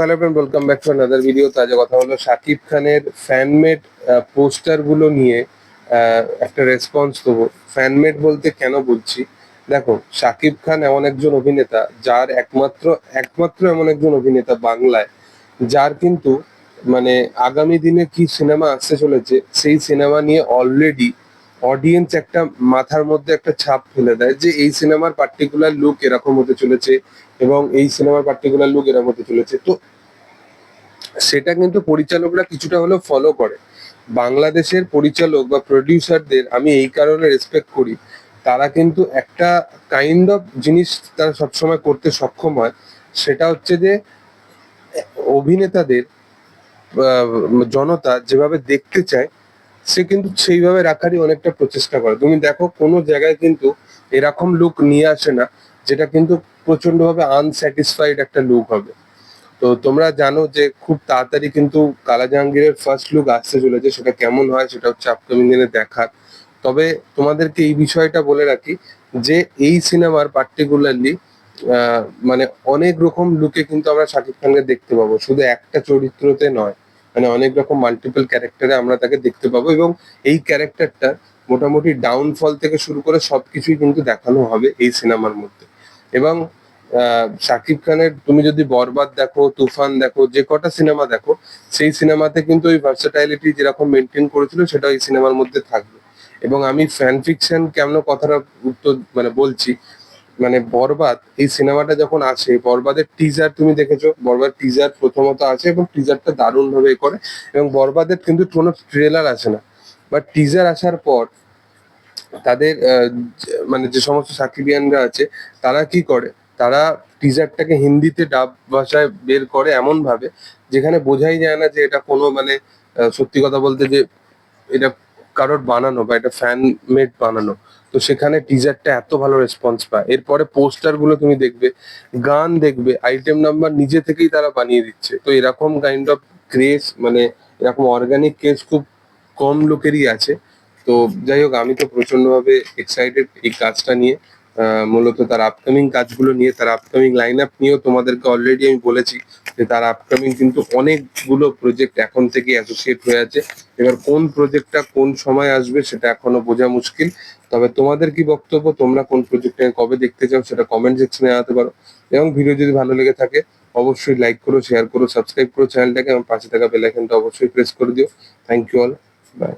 Hello friend welcome back to another video তাজা কথা হলো শাকিব খানের ফ্যানমেড পোস্টারগুলো নিয়ে একটা রেসপন্স দেবো। ফ্যানমেড বলতে কেন বলছি? দেখো শাকিব খান এমন একজন অভিনেতা, যার একমাত্র একমাত্র এমন একজন অভিনেতা বাংলায়, যার কিন্তু মানে আগামী দিনে কি সিনেমা আসতে চলেছে, সেই সিনেমা নিয়ে অলরেডি অডিয়েন্স একটা মাথার মধ্যে একটা ছাপ ফেলে দেয় যে এই সিনেমার পার্টিকুলার লুক এরকম হতে চলেছে এবং এই সিনেমার পার্টিকুলার লুক এরকম হতে চলেছে। তো সেটা কিন্তু পরিচালকরা কিছুটা হলেও ফলো করে। বাংলাদেশের পরিচালক বা প্রডিউসারদের আমি এই কারণে রেসপেক্ট করি, তারা কিন্তু একটা কাইন্ড অফ জিনিস তারা সবসময় করতে সক্ষম হয়, সেটা হচ্ছে যে অভিনেতাদের জনতা যেভাবে দেখতে চায় সে কিন্তু সেইভাবে রাখারই অনেকটা প্রচেষ্টা করে। তুমি দেখো, কোনো জায়গায় কিন্তু এরকম লুক নিয়ে আসে না, যেটা কিন্তু প্রচন্ডভাবে আনস্যাটিসফাইড একটা লুক হবে। তো তোমরা জানো যে খুব তাড়াতাড়ি কিন্তু কালা জাহাঙ্গীরের ফার্স্ট লুক আসতে চলেছে, সেটা কেমন হয় সেটা হচ্ছে আপকামিং দিনে দেখার। তবে তোমাদেরকে এই বিষয়টা বলে রাখি যে এই সিনেমার পার্টিকুলারলি মানে অনেক রকম লুকে কিন্তু আমরা শাকিব খানকে দেখতে পাবো। শুধু একটা চরিত্রতে নয় মানে অনেক রকম মাল্টিপল ক্যারেক্টারে আমরা তাকে দেখতে পাবো এবং এই ক্যারেক্টারটা মোটামুটি ডাউনফল থেকে শুরু করে সবকিছুই কিন্তু দেখানো হবে এই সিনেমার মধ্যে। এবং শাকিব খানের তুমি যদি বরবাদ দেখো, তুফান দেখো, যে কটা সিনেমা দেখো, সেই সিনেমাতে কিন্তু ওই ভার্সাটাইলিটি যেরকম মেনটেন করেছিল, সেটা এই সিনেমার মধ্যে থাকবে। এবং আমি ফ্যান ফিকশন কেমন কথাটা উত্তর মানে বলছি মানে বরবাদ, এই সিনেমাটা যখন আসে বরবাদের টিজার তুমি দেখেছ, বরবাদ টিজার প্রথমত আছে এবং টিজারটা দারুণ ভাবে করে এবং বরবাদের কিন্তু কোনো ট্রেলার আসে না। বা টিজার আসার পর তাদের মানে যে সমস্ত সাকিবিয়ানরা আছে, তারা কি করে? তারা টিজারটাকে হিন্দিতে ডাব ভাষায় বের করে এমন ভাবে যেখানে বোঝাই যায় না যে এটা কোনো মানে সত্যি কথা বলতে যে এটা কারোর বানানো বা এটা ফ্যান মেড বানানো। তো সেখানে টিজারটা এত ভালো রেসপন্স পায়। এরপরে পোস্টারগুলো তুমি দেখবে, গান দেখবে আইটেম নাম্বার নিজে থেকেই তারা বানিয়ে দিচ্ছে। তো এরকম কাইন্ড অফ ক্রেজ মানে এরকম অর্গানিক কেস খুব কম লোকেরই আছে। তো যাই হোক, আমি তো প্রচণ্ড ভাবে এক্সাইটেড এই কাজটা নিয়ে। মূলত তার আপকামিং কাজগুলো নিয়ে, তার আপকামিং লাইন আপ নিয়েও তোমাদেরকে অলরেডি আমি বলেছি যে তার আপকামিং কিন্তু অনেকগুলো প্রজেক্ট এখন থেকে অ্যাসোসিয়েট হয়ে আছে। এবার কোন প্রজেক্টটা কোন সময় আসবে সেটা এখনও বোঝা মুশকিল। তবে তোমাদের কি বক্তব্য? তোমরা কোন প্রজেক্টটাকে কবে দেখতে চাও সেটা কমেন্ট সেকশনে জানাতে পারো। এবং ভিডিও যদি ভালো লেগে থাকে, অবশ্যই লাইক করো শেয়ার করো সাবস্ক্রাইব করো চ্যানেলটাকে এবং পাশে থাকা বেল আইকনটা অবশ্যই প্রেস করে দিও। Thank you all